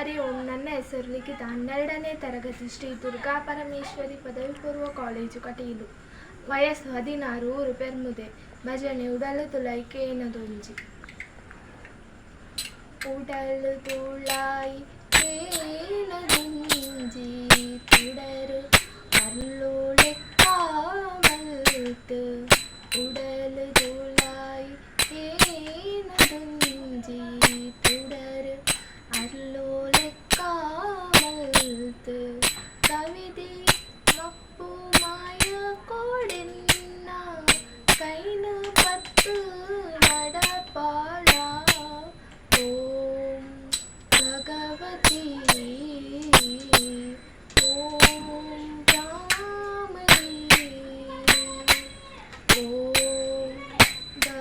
ಹರಿ ಓಂ ನನ್ನ ಹೆಸರುಲಿಖಿತ ಹನ್ನೆರಡನೇ ತರಗತಿ ಶ್ರೀ ದುರ್ಗಾ ಪರಮೇಶ್ವರಿ ಪದವಿ ಪೂರ್ವ ಕಾಲೇಜು ಕಟೀಲು ವಯಸ್ಸು ಹದಿನಾರು ಊರು ಮುದೆ ಭಜನೆ ಉಡಲು ತುಲೈಕೆ ಏನದೊಂಜಿ ಉಡಲು ತುಳಾಯಿ ಏನದೊಂಜಿ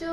ചോ